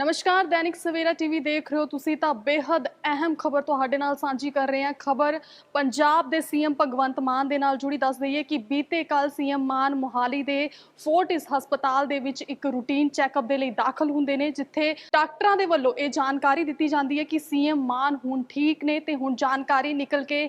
ਨਮਸਕਾਰ, ਦੈਨਿਕ ਸਵੇਰਾ ਟੀਵੀ ਦੇਖ ਰਹੇ ਹੋ ਤੁਸੀਂ ਤਾਂ ਬੇहद ਅਹਿਮ ਖਬਰ ਤੁਹਾਡੇ ਨਾਲ ਸਾਂਝੀ ਕਰ ਰਹੇ ਹਾਂ। ਖਬਰ ਪੰਜਾਬ ਦੇ ਸੀਐਮ ਭਗਵੰਤ ਮਾਨ ਦੇ ਨਾਲ ਜੁੜੀ। ਦੱਸ ਦਈਏ ਕਿ ਬੀਤੇ ਕੱਲ ਸੀਐਮ ਮਾਨ ਮੋਹਾਲੀ ਦੇ ਫੋਰਟਿਸ ਹਸਪਤਾਲ ਦੇ ਵਿੱਚ ਇੱਕ ਰੂਟੀਨ ਚੈੱਕਅਪ ਦੇ ਲਈ ਦਾਖਲ ਹੁੰਦੇ ਨੇ, ਜਿੱਥੇ ਡਾਕਟਰਾਂ ਦੇ ਵੱਲੋਂ ਇਹ ਜਾਣਕਾਰੀ ਦਿੱਤੀ ਜਾਂਦੀ ਹੈ ਕਿ ਸੀਐਮ ਮਾਨ ਹੁਣ ਠੀਕ ਨੇ ਤੇ ਹੁਣ ਜਾਣਕਾਰੀ ਨਿਕਲ ਕੇ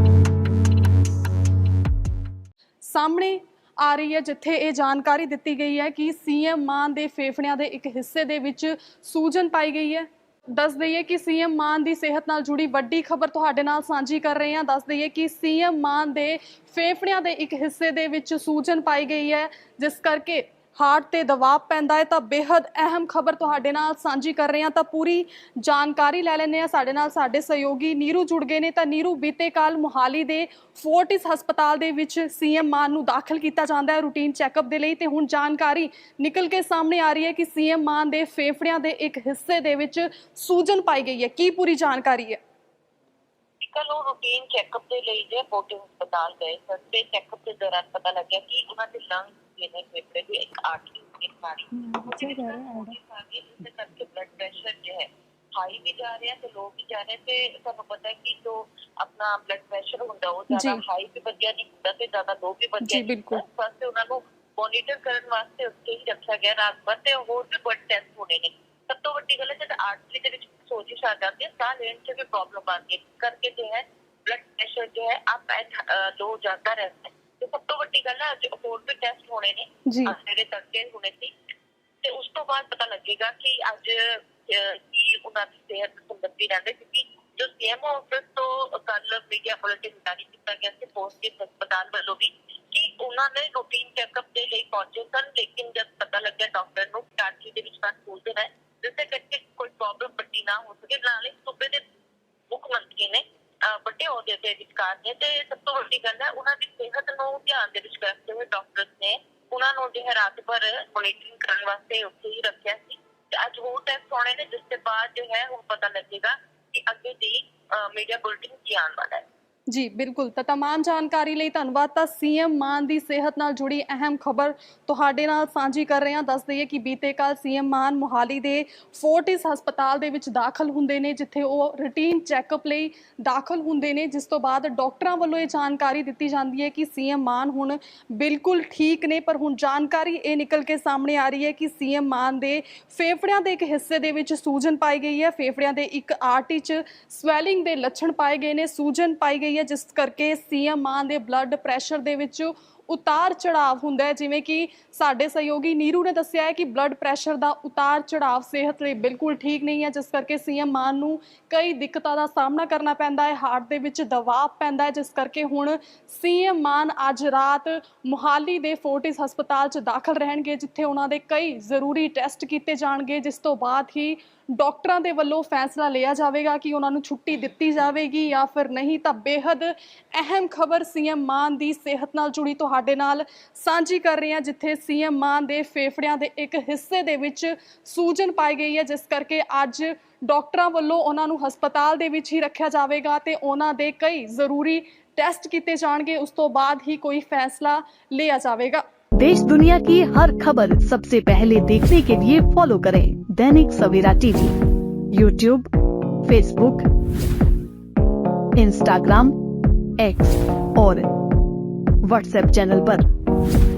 ਸਾਹਮਣੇ ਆ ਰਹੀ ਹੈ, ਜਿੱਥੇ ਇਹ ਜਾਣਕਾਰੀ ਦਿੱਤੀ ਗਈ ਹੈ ਕਿ ਸੀਐਮ ਮਾਨ ਦੇ ਫੇਫੜਿਆਂ ਦੇ ਇੱਕ ਹਿੱਸੇ ਦੇ ਵਿੱਚ ਸੂਜਨ ਪਾਈ ਗਈ ਹੈ। ਦੱਸ ਦਈਏ ਕਿ ਸੀਐਮ ਮਾਨ ਦੀ ਸਿਹਤ ਨਾਲ ਜੁੜੀ ਵੱਡੀ ਖਬਰ ਤੁਹਾਡੇ ਨਾਲ ਸਾਂਝੀ ਕਰ ਰਹੇ ਹਾਂ। ਦੱਸ ਦਈਏ ਕਿ ਸੀਐਮ ਮਾਨ ਦੇ ਫੇਫੜਿਆਂ ਦੇ ਇੱਕ ਹਿੱਸੇ ਦੇ ਵਿੱਚ ਸੂਜਨ ਪਾਈ ਗਈ ਹੈ, ਜਿਸ ਕਰਕੇ ਹਾਰਟ ਤੇ ਦਬਾਅ ਪੈਂਦਾ ਹੈ ਤਾਂ ਬੇहद ਅਹਿਮ ਖਬਰ ਤੁਹਾਡੇ ਨਾਲ ਸਾਂਝੀ ਕਰ ਰਹੇ ਹਾਂ। ਤਾਂ ਪੂਰੀ ਜਾਣਕਾਰੀ ਲੈ ਲੈਂਦੇ ਹਾਂ। ਸਾਡੇ ਨਾਲ ਸਾਡੇ ਸਹਿਯੋਗੀ ਨੀਰੂ ਜੁੜ ਗਏ ਨੇ। ਤਾਂ ਨੀਰੂ, ਬੀਤੇ ਕੱਲ ਮੁਹਾਲੀ ਦੇ ਫੋਰਟਿਸ ਹਸਪਤਾਲ ਦੇ ਵਿੱਚ ਸੀਐਮ ਮਾਨ ਨੂੰ ਦਾਖਲ ਕੀਤਾ ਜਾਂਦਾ ਹੈ ਰੂਟੀਨ ਚੈੱਕਅਪ ਦੇ ਲਈ। ਤੇ ਹੁਣ ਜਾਣਕਾਰੀ ਨਿਕਲ ਕੇ ਸਾਹਮਣੇ ਆ ਰਹੀ ਹੈ ਕਿ ਸੀਐਮ ਮਾਨ ਦੇ ਫੇਫੜਿਆਂ ਦੇ ਇੱਕ ਹਿੱਸੇ ਦੇ ਵਿੱਚ ਸੂਜਨ ਪਾਈ ਗਈ ਹੈ। ਕੀ ਪੂਰੀ ਜਾਣਕਾਰੀ ਹੈ? ਕੱਲ ਉਹ ਰੂਟੀਨ ਚੈੱਕਅਪ ਦੇ ਲਈ ਜੇ ਫੋਰਟਿਸ ਹਸਪਤਾਲ ਗਏ। ਸਰ ਤੇ ਚੈੱਕਅਪ ਦੇ ਦੌਰਾਨ ਪਤਾ ਲੱਗਿਆ ਕਿ ਉਹਨਾਂ ਦੇ ਲੰਗ ਜਿਹੜੇ ਫੇਫੜੇ ਦੀ ਇੱਕ ਆਰਟਰੀ ਦੀ ਸਾਰੀ ਇਸੇ ਕਰਕੇ ਬਲੱਡ ਪ੍ਰੈਸ਼ਰ ਜੋ ਹੈ ਹਾਈ ਵੀ ਜਾ ਰਿਹਾ ਤੇ ਲੋ ਵੀ ਜਾ ਰਿਹਾ ਤੇ ਤੁਹਾਨੂੰ ਪਤਾ ਹੈ ਕਿ ਜੋ ਆਪਣਾ ਬਲੱਡ ਪ੍ਰੈਸ਼ਰ ਹੁੰਦਾ ਉਹ ਜ਼ਿਆਦਾ ਜੀ। ਹਾਈ ਵੀ ਵਧੀਆ ਨਹੀਂ ਹੁੰਦਾ ਤੇ ਜ਼ਿਆਦਾ ਲੋ ਵੀ ਵਧੀਆ ਜੀ, ਨਹੀਂ ਬਿਲਕੁਲ। ਹੁੰਦਾ। ਇਸ ਵਾਸਤੇ ਉਹਨਾਂ ਨੂੰ ਮੋਨੀਟਰ ਕਰਨ ਵਾਸਤੇ ਉੱਥੇ ਹੀ ਰੱਖਿਆ ਗਿਆ ਰਾਤ ਭਰ ਤੇ ਹੋਰ ਵੀ ਬਲੱਡ ਟੈਸਟ ਹੋਣੇ ਨੇ ਸਭ ਤੋਂ ਵੱਡੀ ਗੱਲ ਹੈ ਜਦ ਆਰਟਰੀ ਦੇ ਵਿੱਚ ਸੋਜਿਸ਼ ਆ ਜਾਂਦੀ ਹੈ ਸਾਹ ਲੈਣ 'ਚ ਵੀ ਪ੍ਰੋਬਲਮ ਆਉਂਦੀ ਹੈ ਇਸ ਕਰਕੇ ਜੋ ਹੈ ਬਲੱਡ ਪ੍ਰੈਸ਼ਰ ਜੋ ਹੈ ਅਪ ਐਂਡ ਲੋ ਜਾਂਦਾ ਰਹਿੰਦਾ ਹੈ ਤੇ ਸਭ ਤੋਂ ਵੱਡੀ ਗੱਲ ਹੈ ਅੱਜ ਹੋਰ ਵੀ ਟੈਸਟ ਹੋਣੇ ਨੇ। ਜੀ। ਅੱਜ ਜਿਹੜੇ ਤੜਕੇ ਹੋਣੇ ਸੀ। ਤੇ ਉਸ ਤੋਂ ਬਾਅਦ ਪਤਾ ਲੱਗੇਗਾ ਕਿ ਅੱਜ ਕੀ ਉਹਨਾਂ ਦੀ ਸਿਹਤ ਸੰਬੰਧੀ ਰਹਿੰਦੇ ਕਿਉਂਕਿ ਜੋ ਸੀਐਮ ਆਫਿਸ ਤੋਂ ਕੱਲ ਮੀਡੀਆ ਬੁਲੇਟਿਨ ਜਾਰੀ ਕੀਤਾ ਗਿਆ ਸੀ ਪੋਸਟ ਹਸਪਤਾਲ ਵੱਲੋਂ ਵੀ ਕਿ ਉਹਨਾਂ ਨੇ ਰੂਟੀਨ ਚੈੱਕਅਪ ਦੇ ਲਈ ਪਹੁੰਚੇ ਸਨ। ਲੇਕਿਨ ਜਦ ਪਤਾ ਲੱਗਿਆ ਡਾਕਟਰ ਨੂੰ ਕਿ ਆਰਟਰੀ ਦੇ ਵਿੱਚ ਤਾਂ ਖੂਨ ਦੇਣਾ ਹੈ ਜਿਸ ਦੇ ਕਰਕੇ ਕੋਈ ਪ੍ਰੋਬਲਮ ਵੱਡੀ ਨਾ ਹੋ ਸਕੇ ਨਾਲੇ ਸੂਬੇ ਦੇ ਮੁੱਖ ਮੰਤਰੀ ਨੇ ਅਹ, ਵੱਡੇ ਅਹੁਦੇ ਤੇ ਤੇ ਸਭ ਤੋਂ ਵੱਡੀ ਗੱਲ ਹੈ ਉਹਨਾਂ ਦੀ ਸਿਹਤ ਨੂੰ ਧਿਆਨ ਦੇ ਵਿੱਚ ਰੱਖਦੇ ਹੋਏ ਡਾਕਟਰਸ ਨੇ ਉਹਨਾਂ ਨੂੰ ਜੋ ਰਾਤ ਭਰ ਮੋਨੀਟਰਿੰਗ ਕਰਨ ਵਾਸਤੇ ਉੱਥੇ ਹੀ ਰੱਖਿਆ ਸੀ ਤੇ ਅੱਜ ਹੋਰ ਟੈਸਟ ਹੋਣੇ ਨੇ, ਜਿਸ ਦੇ ਬਾਅਦ ਜੋ ਹੈ ਹੁਣ ਪਤਾ ਲੱਗੇਗਾ ਕਿ ਅੱਗੇ ਦੀ ਮੀਡੀਆ ਬੁਲੇਟਿਨ ਕੀ ਆਉਣ ਵਾਲਾ ਹੈ। ਜੀ ਬਿਲਕੁਲ ਤਾਂ तमाम ਜਾਣਕਾਰੀ ਲਈ ਧੰਨਵਾਦ ਤਾਂ ਸੀਐਮ ਮਾਨ ਦੀ ਸਿਹਤ ਨਾਲ ਜੁੜੀ ਅਹਿਮ ਖਬਰ ਤੁਹਾਡੇ ਨਾਲ ਸਾਂਝੀ ਕਰ ਰਹੇ ਹਾਂ ਦੱਸ ਦਈਏ ਕਿ ਬੀਤੇ ਕੱਲ ਸੀਐਮ ਮਾਨ ਮੁਹਾਲੀ ਦੇ ਫੋਰਟਿਸ ਹਸਪਤਾਲ ਦੇ ਵਿੱਚ ਦਾਖਲ ਹੁੰਦੇ ਨੇ ਜਿੱਥੇ ਉਹ ਰੂਟੀਨ ਚੈੱਕਅਪ ਲਈ ਦਾਖਲ ਹੁੰਦੇ ਨੇ ਜਿਸ ਤੋਂ ਬਾਅਦ ਡਾਕਟਰਾਂ ਵੱਲੋਂ ਇਹ ਜਾਣਕਾਰੀ ਦਿੱਤੀ ਜਾਂਦੀ ਹੈ ਕਿ ਸੀਐਮ ਮਾਨ ਹੁਣ ਬਿਲਕੁਲ ਠੀਕ ਨੇ ਪਰ ਹੁਣ ਜਾਣਕਾਰੀ ਇਹ ਨਿਕਲ ਕੇ ਸਾਹਮਣੇ ਆ ਰਹੀ ਹੈ ਕਿ ਸੀਐਮ ਮਾਨ ਦੇ ਫੇਫੜਿਆਂ ਦੇ ਇੱਕ ਹਿੱਸੇ ਦੇ ਵਿੱਚ ਸੂਜਨ ਪਾਈ ਗਈ ਹੈ ਫੇਫੜਿਆਂ ਦੇ ਇੱਕ ਆਰਟਰੀ 'ਚ ਸਵੈਲਿੰਗ ਦੇ ਲੱਛਣ ਪਾਏ ਗਏ ਨੇ ਸੂਜਨ ਪਾਈ ਗਈ ਹੈ ਜਿਸ ਕਰਕੇ ਸੀਐਮ ਮਾਨ ਦੇ ਬਲੱਡ ਪ੍ਰੈਸ਼ਰ ਦੇ ਵਿੱਚ ਉਤਾਰ ਚੜਾਵ ਹੁੰਦਾ ਹੈ। ਜਿਵੇਂ ਕਿ ਸਾਡੇ ਸਹਿਯੋਗੀ ਨੀਰੂ ਨੇ ਦੱਸਿਆ ਹੈ ਕਿ ਬਲੱਡ ਪ੍ਰੈਸ਼ਰ ਦਾ ਉਤਾਰ ਚੜਾਵ ਸਿਹਤ ਲਈ ਬਿਲਕੁਲ ਠੀਕ ਨਹੀਂ ਹੈ। ਜਿਸ ਕਰਕੇ ਸੀਐਮ ਮਾਨ ਨੂੰ ਕਈ ਦਿੱਕਤਾਂ ਦਾ ਸਾਹਮਣਾ ਕਰਨਾ ਪੈਂਦਾ ਹੈ। ਹਾਰਟ ਦੇ ਵਿੱਚ ਦਬਾਅ ਪੈਂਦਾ ਹੈ। ਜਿਸ ਕਰਕੇ ਹੁਣ ਸੀਐਮ ਮਾਨ ਅੱਜ ਰਾਤ ਮੁਹਾਲੀ ਦੇ ਫੋਰਟਿਸ ਹਸਪਤਾਲ 'ਚ ਦਾਖਲ ਰਹਿਣਗੇ, ਜਿੱਥੇ ਉਹਨਾਂ ਦੇ ਕਈ ਜ਼ਰੂਰੀ ਟੈਸਟ ਕੀਤੇ ਜਾਣਗੇ। ਜਿਸ ਤੋਂ ਬਾਅਦ ਹੀ ਡਾਕਟਰਾਂ ਦੇ ਵੱਲੋਂ ਫੈਸਲਾ ਲਿਆ ਜਾਵੇਗਾ ਕਿ ਉਹਨਾਂ ਨੂੰ ਛੁੱਟੀ ਦਿੱਤੀ ਜਾਵੇਗੀ ਜਾਂ ਫਿਰ ਨਹੀਂ। ਤਾਂ ਬੇहद ਅਹਿਮ ਖਬਰ ਸੀਐਮ ਮਾਨ ਦੀ ਸਿਹਤ ਨਾਲ ਜੁੜੀ। ਤੁਹਾਡੇ ਤੁਹਾਡੇ ਨਾਲ ਸਾਂਝੀ ਕਰ ਰਹੇ ਹਾਂ ਜਿੱਥੇ ਸੀਐਮ ਮਾਨ ਦੇ ਫੇਫੜਿਆਂ ਦੇ ਇੱਕ ਹਿੱਸੇ ਦੇ ਵਿੱਚ ਸੂਜਨ ਪਾਈ ਗਈ ਹੈ ਜਿਸ ਕਰਕੇ ਅੱਜ ਡਾਕਟਰਾਂ ਵੱਲੋਂ ਉਹਨਾਂ ਨੂੰ ਹਸਪਤਾਲ ਦੇ ਵਿੱਚ ਹੀ ਰੱਖਿਆ ਜਾਵੇਗਾ ਤੇ ਉਹਨਾਂ ਦੇ ਕਈ ਜ਼ਰੂਰੀ ਟੈਸਟ ਕੀਤੇ ਜਾਣਗੇ ਉਸ ਤੋਂ ਬਾਅਦ ਹੀ ਕੋਈ ਫੈਸਲਾ ਲਿਆ ਜਾਵੇਗਾ देश दुनिया की हर खबर सबसे पहले देखने के लिए फॉलो करें Dainik Savera TV YouTube Facebook Instagram X और व्हाट्सएप चैनल पर।